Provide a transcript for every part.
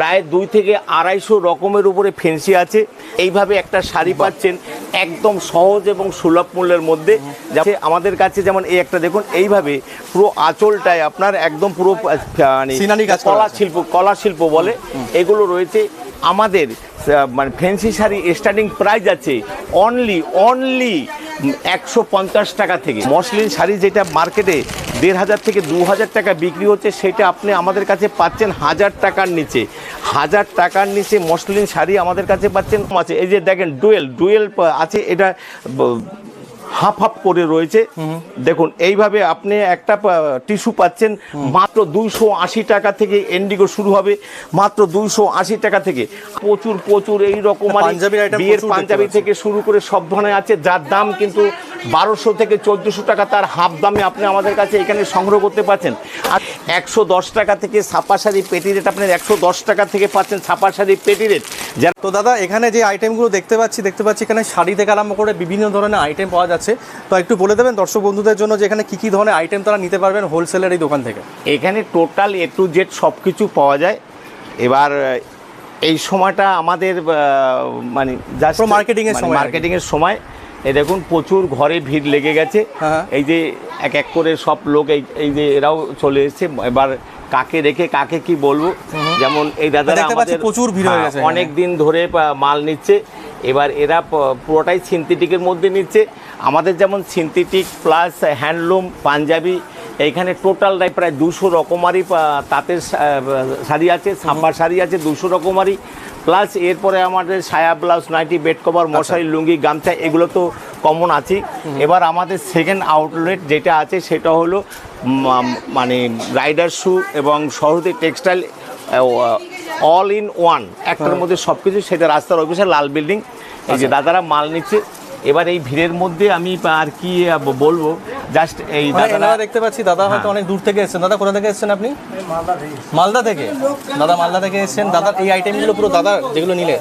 প্রায় দুই থেকে আড়াইশো রকমের উপরে ফেন্সি আছে। এইভাবে একটা শাড়ি পাচ্ছেন একদম সহজ এবং সুলভ মূল্যের মধ্যে। যাতে আমাদের কাছে যেমন এই একটা দেখুন এইভাবে পুরো আঁচলটায় আপনার একদম পুরো মানে কলা শিল্প কলা শিল্প বলে। এগুলো রয়েছে আমাদের মানে ফেন্সি শাড়ি স্টার্টিং প্রাইস আছে অনলি অনলি একশো পঞ্চাশ টাকা থেকে। মসলিন শাড়ি যেটা মার্কেটে দেড় হাজার থেকে দু হাজার টাকা বিক্রি হচ্ছে, সেটা আপনি আমাদের কাছে পাচ্ছেন হাজার টাকার নিচে। হাজার টাকার নিচে মসলিন শাড়ি আমাদের কাছে পাচ্ছেন। আছে, এই যে দেখেন, ডুয়েল ডুয়েল আছে, এটা হাফ হাফ করে রয়েছে। দেখুন এইভাবে আপনি একটা টিস্যু পাচ্ছেন মাত্র দুইশো আশি টাকা থেকে এন্ডিগো শুরু হবে। মাত্র দুইশো আশি টাকা থেকে। প্রচুর প্রচুর এই রকম বিয়ের পাঞ্জাবি থেকে শুরু করে সব ধরনের আছে যার দাম কিন্তু বারোশো থেকে চোদ্দোশো টাকা তার হাফ দামে আপনি আমাদের কাছে এখানে সংগ্রহ করতে পারছেন আর একশো দশ টাকা থেকে ছাপা শাড়ি পেটি রেট আপনার একশো দশ টাকা থেকে পাচ্ছেন ছাপা শাড়ি পেটি রেট। তো দাদা এখানে যে আইটেমগুলো দেখতে পাচ্ছি দেখতে পাচ্ছি এখানে শাড়ি থেকে আরম্ভ করে বিভিন্ন ধরনের আইটেম পাওয়া যাচ্ছে। তো একটু বলে দেবেন দর্শক বন্ধুদের জন্য যে এখানে কী কী ধরনের আইটেম তারা নিতে পারবেন হোলসেলের এই দোকান থেকে? এখানে টোটাল এ টু জেড সব কিছু পাওয়া যায়। এবার এই সময়টা আমাদের মানে জাস্ট এর সময় আর কি। মার্কেটিং এর সময়। এই দেখুন প্রচুর ঘরে ভিড় লেগে গেছে। হ্যাঁ। এই যে এক এক করে সব লোক এই এই যে এরাও চলে এসেছে। এবার কাকে রেখে কাকে কি বলব? যেমন এই দাদারা আমাদের প্রচুর ভিড় হয়ে গেছে অনেক দিন ধরে মাল নিচ্ছে। এবার এরা পুরোটাই সিনথেটিকের মধ্যে নিচ্ছে। আমাদের যেমন সিনথেটিক প্লাস হ্যান্ডলুম পাঞ্জাবি এইখানে টোটালটাই প্রায় দুশো রকমারি তাঁতের শাড়ি আছে সাম্বার শাড়ি আছে দুশো রকমারি। প্লাস এরপরে আমাদের সায়া ব্লাউজ নাইটি বেড কভার মশারি লুঙ্গি গামছা এগুলো তো কমন আছেই। এবার আমাদের সেকেন্ড আউটলেট যেটা আছে সেটা হলো মানে রাইডার শু এবং সহজে টেক্সটাইল অল ইন ওয়ান একটার মধ্যে সব কিছু সেটা রাস্তার অফিসে লাল বিল্ডিং এই যে দাদারা মাল নিচ্ছে। এবার এই ভিড়ের মধ্যে আমি আর কি বলব? জাস্ট এই দাদারা দেখতে পাচ্ছি দাদা হয়তো অনেক দূর থেকে এসেছেন। দাদা কোথা থেকে এসেছেন আপনি? মালদা থেকে। দাদা মালদা থেকে এসেছেন। দাদার এই আইটেমগুলো পুরো দাদা যেগুলো নিলে।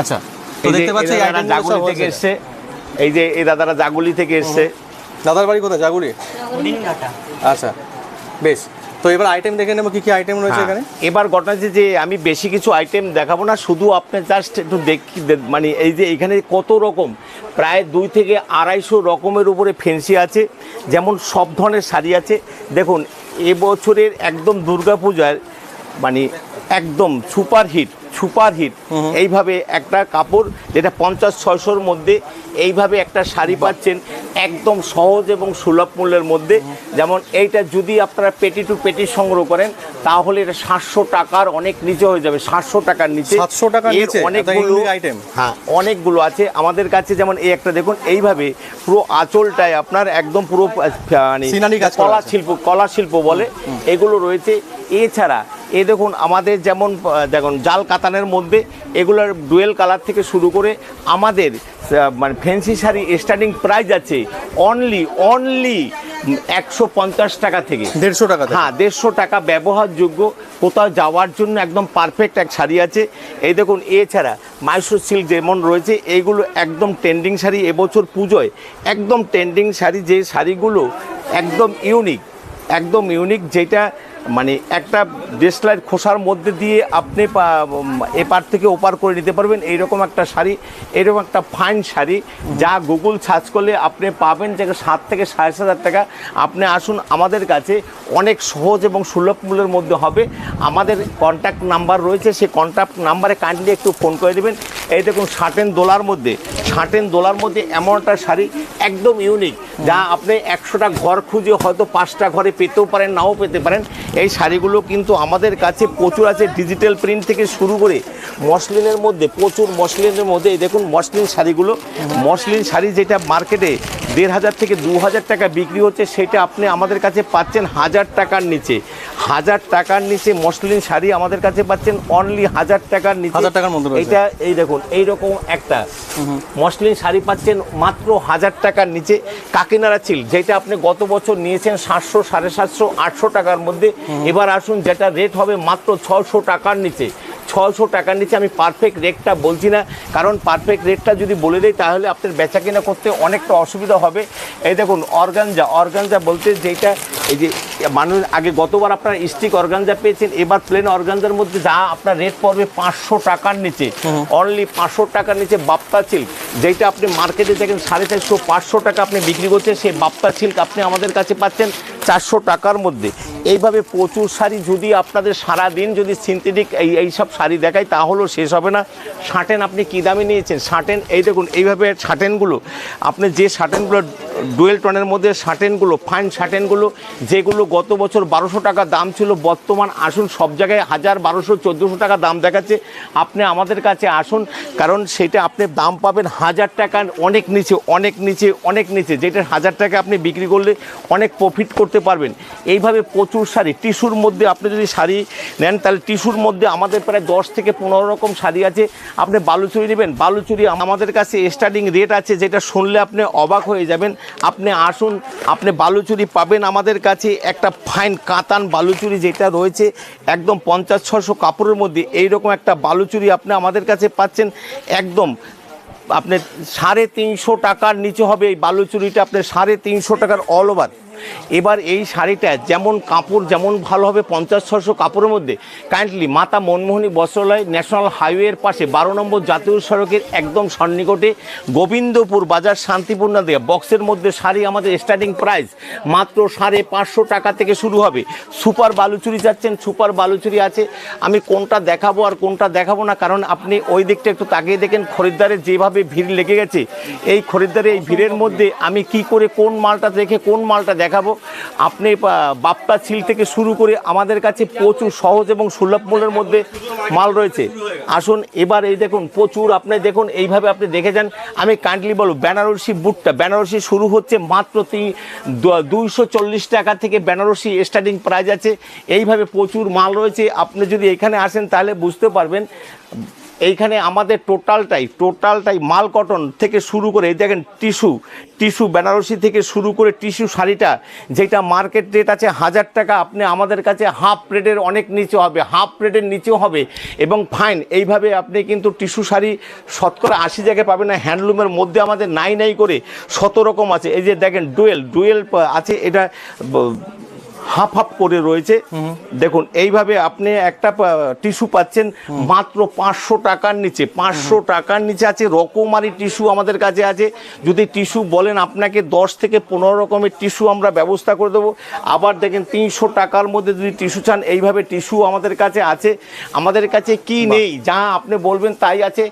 আচ্ছা তো এই দেখতে পাচ্ছি এই জাগুলি থেকে এসছে। এই যে এই দাদারা জাগুলি থেকে এসছে। দাদার বাড়ি কোথায়? জাগুড়ি আচ্ছা বেশ। তো এবার আইটেম দেখে নেব কি কি আইটেম রয়েছে এখানে? হ্যাঁ, এবার ঘটনা যে আমি বেশি কিছু আইটেম দেখাবো না শুধু আপনি জাস্ট একটু দেখি মানে এই যে এখানে কত রকম প্রায় দুই থেকে আড়াইশো রকমের উপরে ফেন্সি আছে যেমন সব ধরনের শাড়ি আছে। দেখুন এবছরের একদম দুর্গাপূজার মানে একদম সুপার হিট সুপার হিট এইভাবে একটা কাপড় যেটা পঞ্চাশ ছয়শোর মধ্যে এইভাবে একটা শাড়ি পাচ্ছেন। একদম সহজ এবং সুলভ মূল্যের মধ্যে। যেমন এইটা যদি আপনারা পেটি টু পেটি সংগ্রহ করেন তাহলে এটা সাতশো টাকার অনেক নিচে হয়ে যাবে সাতশো টাকার নিচে। 700 টাকার নিচে? অনেকগুলো আইটেম হ্যাঁ অনেকগুলো আছে। আমাদের কাছে যেমন এই একটা দেখুন এইভাবে পুরো আঁচলটায় আপনার একদম পুরো মানে কলা শিল্প কলা শিল্প বলে এগুলো রয়েছে। এছাড়া এ দেখুন আমাদের যেমন দেখুন জাল কাতানের মধ্যে এগুলোর ডুয়েল কালার থেকে শুরু করে আমাদের মানে ফ্যান্সি শাড়ি স্টার্টিং প্রাইস আছে অনলি অনলি একশো পঞ্চাশ টাকা থেকে। দেড়শো টাকা হ্যাঁ দেড়শো টাকা ব্যবহারযোগ্য। কোথাও যাওয়ার জন্য একদম পারফেক্ট এক শাড়ি আছে। এই দেখুন এছাড়া মাইসোর সিল্ক যেমন রয়েছে এইগুলো একদম ট্রেন্ডিং শাড়ি। এবছর পুজোয় একদম ট্রেন্ডিং শাড়ি যে শাড়িগুলো একদম ইউনিক একদম ইউনিক যেটা মানে একটা ডেসলাইট খোসার মধ্যে দিয়ে আপনি এপার থেকে ওপার করে নিতে পারবেন। এইরকম একটা শাড়ি এরকম একটা ফাইন শাড়ি, যা গুগল সার্চ করলে আপনি পাবেন যে সাত থেকে সাড়ে সাত হাজার টাকা। আপনি আসুন আমাদের কাছে, অনেক সহজ এবং সুলভ মূল্যের মধ্যে হবে। আমাদের কন্ট্যাক্ট নাম্বার রয়েছে, সেই কন্ট্যাক্ট নাম্বারে কাইন্ডলি একটু ফোন করে দেবেন এই দেখুন ষাটেন দোলার মধ্যে ষাটেন দোলার মধ্যে এমন একটা শাড়ি, একদম ইউনিক যা আপনি একশোটা ঘর খুঁজে হয়তো পাঁচটা ঘরে পেতেও পারেন, নাও পেতে পারেন। এই শাড়িগুলো কিন্তু আমাদের কাছে প্রচুর আছে ডিজিটাল প্রিন্ট থেকে শুরু করে মসলিনের মধ্যে প্রচুর মসলিনের মধ্যে। এই দেখুন মসলিন শাড়িগুলো। মসলিন শাড়ি যেটা মার্কেটে দেড় হাজার থেকে দু হাজার টাকা বিক্রি হচ্ছে সেটা আপনি আমাদের কাছে পাচ্ছেন হাজার টাকার নিচে। হাজার টাকার নিচে মসলিন শাড়ি আমাদের কাছে পাচ্ছেন অনলি হাজার টাকার নিচে। হাজার টাকার মধ্যে। এটা এই দেখুন এইরকম একটা। মসলিন শাড়ি পাচ্ছেন মাত্র হাজার টাকার নিচে। কাকিনাড়া চিল যেটা আপনি গত বছর নিয়েছেন সাতশো সাড়ে সাতশো আটশো টাকার মধ্যে। এবার আসুন যেটা রেট হবে মাত্র ছশো টাকার নিচে। ছশো টাকার নিচে আমি পারফেক্ট রেটটা বলছি না কারণ পারফেক্ট রেটটা যদি বলে দেয় তাহলে আপনার বেচা কেনা করতে অনেকটা অসুবিধা হবে। এই দেখুন অর্গানজা অর্গানজা বলতে যেটা এই যে মানুষ আগে গতবার আপনার স্টিক অর্গানজা পেয়েছেন এবার প্লেন অর্গানজার মধ্যে যা আপনার রেট পড়বে পাঁচশো টাকার নিচে। অনলি পাঁচশো টাকার নিচে বাপ্তা সিল্ক যেটা আপনি মার্কেটে দেখেন সাড়ে চারশো পাঁচশো টাকা আপনি বিক্রি করছেন সেই বাপ্তা সিল্ক আপনি আমাদের কাছে পাচ্ছেন চারশো টাকার মধ্যে। এইভাবে প্রচুর শাড়ি যদি আপনাদের সারা দিন যদি সিনথেটিক এই এই সব শাড়ি দেখাই, তা তাহলেও শেষ হবে না। শার্টেন আপনি কী দামে নিয়েছেন? শার্টেন, এই দেখুন, এইভাবে শার্টেনগুলো, আপনি যে শার্টেনগুলো ডুয়েল টনের মধ্যে শার্টেনগুলো ফাইন শার্টেনগুলো, যেগুলো গত বছর বারোশো টাকা দাম ছিল, বর্তমান আসুন সব জায়গায় হাজার বারোশো, চোদ্দোশো টাকা দাম দেখাচ্ছে। আপনি আমাদের কাছে আসুন, কারণ সেটা আপনি দাম পাবেন হাজার টাকার অনেক নিচে অনেক নিচে অনেক নিচে। যেটা হাজার টাকা আপনি বিক্রি করলে অনেক প্রফিট করতে পারবেন। এইভাবে প্রচুর শাড়ি টিস্যুর মধ্যে আপনি যদি শাড়ি নেন, তাহলে টিস্যুর মধ্যে আমাদের প্রায় দশ থেকে পনেরো রকম শাড়ি আছে। আপনি বালুচুরি নেবেন, বালুচুরি আমাদের কাছে স্টার্টিং রেট আছে, যেটা শুনলে আপনি অবাক হয়ে যাবেন। আপনি আসুন, আপনি বালুচুরি পাবেন আমাদের কাছে। একটা ফাইন কাতান বালুচুরি যেটা রয়েছে, একদম পঞ্চাশ ছশো কাপড়ের মধ্যে এইরকম একটা বালুচুরি আপনি আমাদের কাছে পাচ্ছেন। একদম, আপনি সাড়ে তিনশো টাকার নিচে হবে এই বালুচুরিটা, আপনি সাড়ে তিনশো টাকার অল ওভার এবার এই শাড়িটা যেমন কাপড় যেমন ভালো হবে পঞ্চাশ ছশো কাপড়ের মধ্যে কাইন্ডলি মাতা মনমোহনী বস্ত্রালয় ন্যাশনাল হাইওয়ের পাশে বারো নম্বর জাতীয় সড়কের একদম সন্নিকটে গোবিন্দপুর বাজার শান্তিপূর্ণ দিয়ে বক্সের মধ্যে শাড়ি আমাদের স্টার্টিং প্রাইস মাত্র সাড়ে পাঁচশো টাকা থেকে শুরু হবে। সুপার বালুচুরি যাচ্ছেন, সুপার বালুচুরি আছে। আমি কোনটা দেখাবো আর কোনটা দেখাবো না, কারণ আপনি ওই দিকটা একটু তাকিয়ে দেখেন খরিদ্দারের যেভাবে ভিড় লেগে গেছে এই খরিদ্দারে এই ভিড়ের মধ্যে আমি কি করে কোন মালটা দেখে, কোন মালটা দেখাবো। আপনি বাপ্পা ছিল থেকে শুরু করে আমাদের কাছে প্রচুর সহজ এবং সুলভ মূল্যের মধ্যে মাল রয়েছে। আসুন, এবার এই দেখুন, প্রচুর আপনি দেখুন, এইভাবে আপনি দেখে যান। আমি কাইন্ডলি বলব, বেনারসি বুটটা, বেনারসি শুরু হচ্ছে মাত্র তিন দুইশো টাকা থেকে বেনারসি স্টার্টিং প্রাইস আছে। এইভাবে প্রচুর মাল রয়েছে। আপনি যদি এখানে আসেন, তাহলে বুঝতে পারবেন এইখানে আমাদের টোটালটাই টোটালটাই মাল কটন থেকে শুরু করে, এই দেখেন টিস্যু টিস্যু বেনারসি থেকে শুরু করে টিস্যু শাড়িটা, যেটা মার্কেট রেট আছে হাজার টাকা, আপনি আমাদের কাছে হাফ রেটের অনেক নিচে হবে হাফ রেটের নিচেও হবে। এবং ফাইন এইভাবে আপনি কিন্তু টিস্যু শাড়ি শতকরা আশি জায়গায় পাবেন না হ্যান্ডলুমের মধ্যে আমাদের নাই নাই করে, শত রকম আছে। এই যে দেখেন ডুয়েল ডুয়েল আছে, এটা হাফ হাফ করে রয়েছে। দেখুন এইভাবে আপনি একটা টিস্যু পাচ্ছেন মাত্র পাঁচশো টাকার নিচে। পাঁচশো টাকার নিচে আছে রকমারি টিস্যু আমাদের কাছে আছে। যদি টিস্যু বলেন আপনাকে দশ থেকে পনেরো রকমের টিস্যু আমরা ব্যবস্থা করে দেবো। আবার দেখেন তিনশো টাকার মধ্যে যদি টিস্যু চান এইভাবে টিস্যু আমাদের কাছে আছে। আমাদের কাছে কি নেই যা আপনি বলবেন তাই আছে।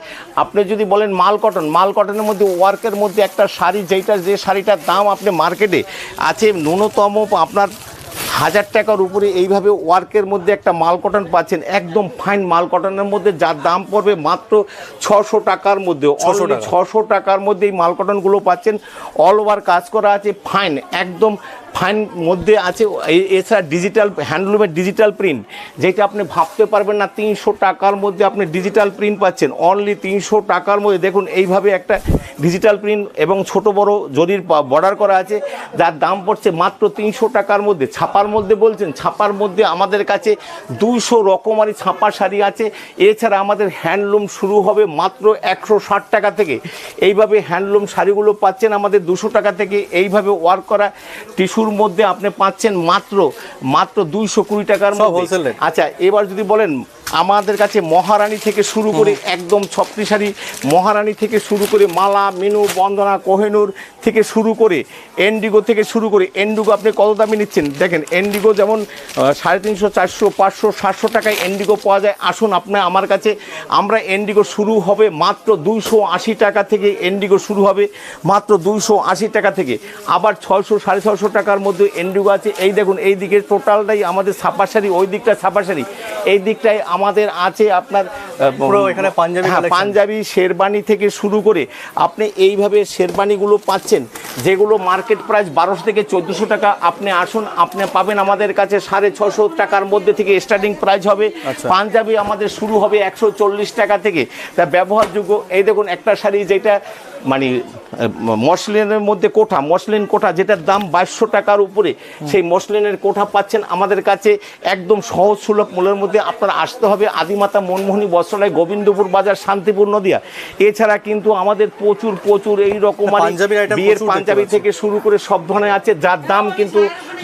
আপনি যদি বলেন মাল কটন মাল কটনের মধ্যে ওয়ার্কের মধ্যে একটা শাড়ি যেটা যে শাড়িটার দাম আপনি মার্কেটে আছে ন্যূনতম আপনার হাজার টাকার উপরে এইভাবে ওয়ার্কের মধ্যে একটা মাল কটন পাচ্ছেন একদম ফাইন মাল কটনের মধ্যে যার দাম পড়বে মাত্র ছশো টাকার মধ্যে 600 ছশো টাকার মধ্যে এই মাল কটনগুলো পাচ্ছেন। অল ওভার কাজ করা আছে ফাইন একদম ফাইন মধ্যে আছে এছাড়া ডিজিটাল হ্যান্ডলুমের ডিজিটাল প্রিন্ট যেটা আপনি ভাবতে পারবেন না তিনশো টাকার মধ্যে আপনি ডিজিটাল প্রিন্ট পাচ্ছেন অনলি তিনশো টাকার মধ্যে। দেখুন এইভাবে একটা ডিজিটাল প্রিন্ট এবং ছোট বড় জরির বর্ডার করা আছে যার দাম পড়ছে মাত্র তিনশো টাকার মধ্যে ছাপার মধ্যে বলছেন ছাপার মধ্যে আমাদের কাছে দুইশো রকমারি ছাপা শাড়ি আছে। এছাড়া আমাদের হ্যান্ডলুম শুরু হবে মাত্র একশো ষাট টাকা থেকে। এইভাবে হ্যান্ডলুম শাড়িগুলো পাচ্ছেন আমাদের দুশো টাকা থেকে। এইভাবে ওয়ার্ক করা টিস্যুর মধ্যে আপনি পাচ্ছেন মাত্র মাত্র দুইশো কুড়ি টাকার মধ্যে। আচ্ছা এবার যদি বলেন আমাদের কাছে মহারানী থেকে শুরু করে একদম ছত্রি শাড়ি মহারানী থেকে শুরু করে মালা মিনু বন্দনা কোহেনুর থেকে শুরু করে এন্ডিগো থেকে শুরু করে এন্ডিগো আপনি কত দামে নিচ্ছেন? দেখেন এন্ডিগো যেমন সাড়ে তিনশো, চারশো, পাঁচশো, সাতশো টাকায় এন্ডিগো পাওয়া যায়। আসুন আপনার আমার কাছে, আমরা এন্ডিগো শুরু হবে মাত্র দুইশো আশি টাকা থেকে এন্ডিগো শুরু হবে, মাত্র দুইশো আশি টাকা থেকে। আবার ছয়শো, সাড়ে ছয়শো টাকার মধ্যে এন্ডিগো আছে। এই দেখুন, এই দিকে টোটালটাই আমাদের ছাপা শাড়ি ওই দিকটা ছাপা শাড়ি এই দিকটায় আমাদের আছে আপনার পুরো এখানে পাঞ্জাবি হ্যাঁ, পাঞ্জাবি শেরবানি থেকে শুরু করে আপনি এইভাবে শেরবানিগুলো পাচ্ছেন যেগুলো মার্কেট প্রাইস বারোশো থেকে চোদ্দোশো টাকা আপনি আসুন আপনি পাবেন আমাদের কাছে সাড়ে ছশো টাকার মধ্যে থেকে স্টার্টিং প্রাইস হবে। আচ্ছা। পাঞ্জাবি আমাদের শুরু হবে একশো চল্লিশ টাকা থেকে। তা ব্যবহারযোগ্য এই দেখুন একটা শাড়ি যেটা মানে মসলিনের মধ্যে কোঠা মসলিন কোঠা যেটার দাম বাইশশো টাকার উপরে সেই মসলিনের কোঠা পাচ্ছেন আমাদের কাছে একদম সহজ সুলভ মূল্যের মধ্যে আপনার আসতে হবে। আদিমাতা মনমোহনী বস্ত্র বস্ত্রালয় গোবিন্দপুর বাজার শান্তিপুর নদিয়া। এছাড়া কিন্তু আমাদের প্রচুর প্রচুর এই রকম item বিয়ের পাঞ্জাবি থেকে শুরু করে সব ধরনের আছে যার দাম কিন্তু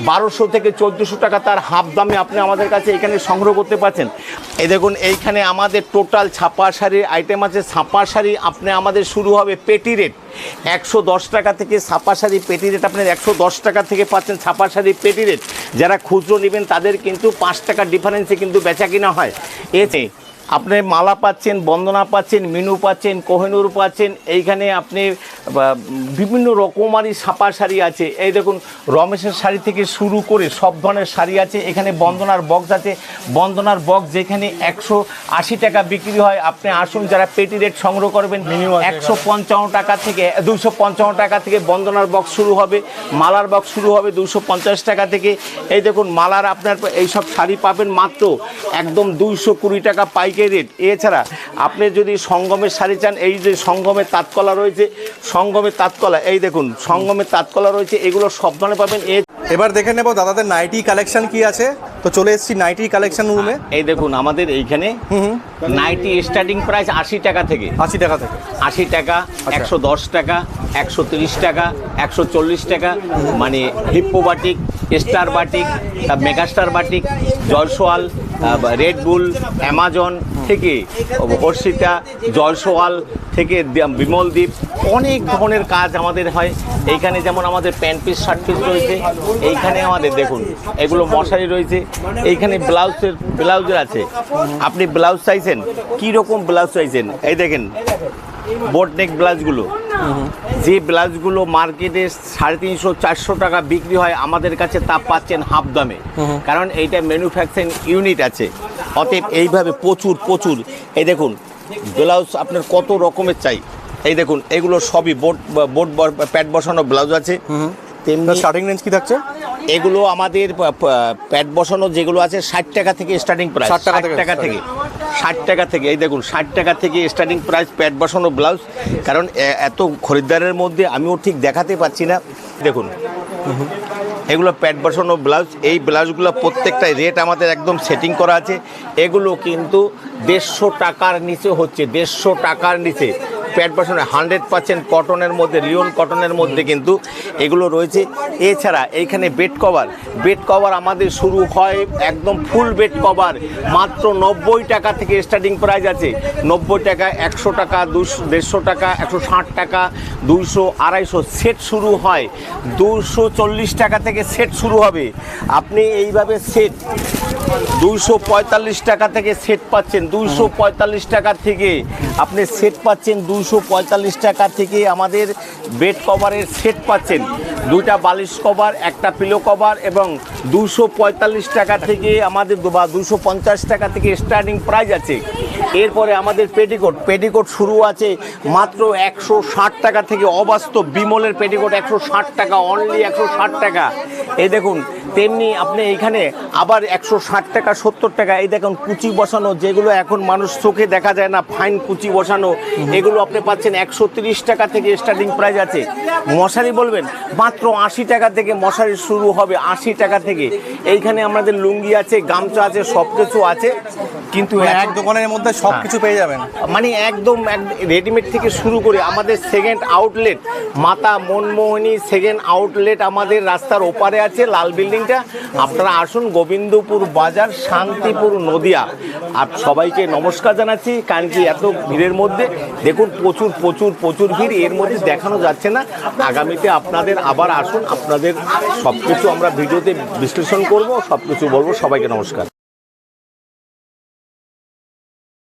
বারোশো থেকে চোদ্দোশো টাকা তার হাফ দামে আপনি আমাদের কাছে এখানে সংগ্রহ করতে পারছেন। এই দেখুন এইখানে আমাদের টোটাল ছাপা শাড়ির আইটেম আছে। ছাপা শাড়ি আপনি আমাদের শুরু হবে পেটি রেট একশো দশ টাকা থেকে ছাপা শাড়ি পেটি রেট আপনার একশো দশ টাকা থেকে পাচ্ছেন ছাপা শাড়ি পেটি রেট যারা খুচরো নেবেন তাদের কিন্তু পাঁচ টাকার ডিফারেন্সে কিন্তু বেচা কিনা হয়। এতে আপনি মালা পাচ্ছেন বন্দনা পাচ্ছেন মিনু পাচ্ছেন কোহিনুর পাচ্ছেন এইখানে আপনি বিভিন্ন রকমারি ছাপা শাড়ি আছে। এই দেখুন রমেশের শাড়ি থেকে শুরু করে সব ধরনের শাড়ি আছে। এখানে বন্দনার বক্স আছে। বন্দনার বক্স যেখানে একশো আশি টাকা বিক্রি হয়। আপনি আসুন যারা পেটি রেট সংগ্রহ করবেন একশো পঞ্চান্ন টাকা থেকে দুশো পঞ্চান্ন টাকা থেকে বন্দনার বক্স শুরু হবে। মালার বক্স শুরু হবে দুশো পঞ্চাশ টাকা থেকে। এই দেখুন মালার আপনার এইসব শাড়ি পাবেন মাত্র একদম দুইশো কুড়ি টাকা পাইকারি রেট। এছাড়া আপনি যদি সঙ্গমের শাড়ি চান এই যে সঙ্গমের তাঁতকলা রয়েছে সঙ্গমের তাঁতকলা এই দেখুন সঙ্গমের তাঁতকলা রয়েছে এগুলো সব ধরনের পাবেন। এ এবার দেখে নেব দাদাদের নাইটি কালেকশন কি আছে। তো চলে এসেছি নাইটি কালেকশন রুমে এই দেখুন আমাদের এইখানে নাইটি স্টার্টিং প্রাইস আশি টাকা থেকে। আশি টাকা থেকে। আশি টাকা একশো দশ টাকা একশো তিরিশ টাকা একশো চল্লিশ টাকা মানে hippo batik star batik megastar batik Jaiswal Red Bull Amazon থেকে অর্ষিতা, জয়সওয়াল থেকে বিমলদ্বীপ অনেক ধরনের কাজ আমাদের হয়। এইখানে যেমন আমাদের প্যান্ট পিস শার্ট পিস রয়েছে, এইখানে আমাদের দেখুন, এগুলো মশারি রয়েছে। এইখানে ব্লাউজের ব্লাউজের আছে। আপনি ব্লাউজ চাইছেন? কী রকম ব্লাউজ চাইছেন? এই দেখেন বোট নেক ব্লাউজগুলো। যে ব্লাউজগুলো মার্কেটে সাড়ে তিনশো চারশো টাকা বিক্রি হয় আমাদের কাছে তা পাচ্ছেন হাফ দামে। কারণ এইটা ম্যানুফ্যাকচারিং ইউনিট আছে। অতএব এইভাবে প্রচুর প্রচুর। এই দেখুন ব্লাউজ আপনার কত রকমের চাই। এই দেখুন এগুলো সবই বোট বোট প্যাড বসানো ব্লাউজ আছে। তেমনি স্টার্টিং রেঞ্জ কি থাকছে? এগুলো আমাদের প্যাড বসানো যেগুলো আছে ষাট টাকা থেকে স্টার্টিং প্রাইস 60 টাকা ষাট টাকা থেকে। ষাট টাকা থেকে, এই দেখুন, ষাট টাকা থেকে স্টার্টিং প্রাইস প্যাট বসানো ব্লাউজ কারণ এত খরিদ্দারের মধ্যে আমিও ঠিক দেখাতে পাচ্ছি না। দেখুন, এগুলো প্যাট বসানো ব্লাউজ এই ব্লাউজগুলো প্রত্যেকটাই রেট আমাদের একদম সেটিং করা আছে। এগুলো কিন্তু দেড়শো টাকার নিচে হচ্ছে, দেড়শো টাকার নিচে। প্যাড বসানো হান্ড্রেড পার্সেন্ট কটনের মধ্যে লিওন কটনের মধ্যে কিন্তু এগুলো রয়েছে। এছাড়া এইখানে বেড কভার বেড কভার আমাদের শুরু হয় একদম ফুল বেড কভার মাত্র নব্বই টাকা থেকে স্টার্টিং প্রাইস আছে। নব্বই টাকা, একশো টাকা দুশো দেড়শো টাকা, একশো ষাট টাকা, দুইশো, আড়াইশো সেট শুরু হয়। দুশো চল্লিশ টাকা থেকে সেট শুরু হবে। আপনি এইভাবে সেট দুইশো পঁয়তাল্লিশ টাকা থেকে সেট পাচ্ছেন। দুইশো পঁয়তাল্লিশ টাকা থেকে আপনি সেট পাচ্ছেন। দুইশো পঁয়তাল্লিশ টাকা থেকে আমাদের বেড কভারের সেট পাচ্ছেন। দুইটা বালিশ কভার একটা পিলো কভার এবং দুশো পঁয়তাল্লিশ টাকা থেকে আমাদের বা দুশো পঞ্চাশ টাকা থেকে স্টার্টিং প্রাইস আছে। এরপরে আমাদের পেটিকোট পেটিকোট শুরু আছে মাত্র একশো ষাট টাকা থেকে অবাস্তব বিমলের পেটিকোট একশো ষাট টাকা অনলি একশো ষাট টাকা। এই দেখুন তেমনি আপনি এখানে আবার একশো ষাট টাকা সত্তর টাকা এই দেখুন কুচি বসানো যেগুলো এখন মানুষ চোখে দেখা যায় না ফাইন কুচি বসানো এগুলো আপনি পাচ্ছেন একশো তিরিশ টাকা থেকে স্টার্টিং প্রাইস আছে। মশারি বলবেন মাত্র আশি টাকা থেকে মশারি শুরু হবে আশি টাকা থেকে। এইখানে আমাদের লুঙ্গি আছে গামছা আছে সব কিছু আছে কিন্তু মানে এক দোকানের মধ্যে সব কিছু পেয়ে যাবেন। মানে একদম রেডিমেড থেকে শুরু করে আমাদের সেকেন্ড আউটলেট মাতা মনমোহনী সেকেন্ড আউটলেট আমাদের রাস্তার ওপারে আছে, লাল বিল্ডিংটা। আপনারা আসুন গোবিন্দপুর বাজার, শান্তিপুর নদিয়া। আর সবাইকে নমস্কার জানাচ্ছি, কারণ কি এত ভিড়ের মধ্যে। দেখুন, প্রচুর প্রচুর প্রচুর ভিড়, এর মধ্যে দেখানো যাচ্ছে না। আগামীতে আপনাদের আবার আসুন, আপনাদের সব কিছু আমরা ভিডিওতে বিশ্লেষণ করব সব কিছু বলব। সবাইকে নমস্কার।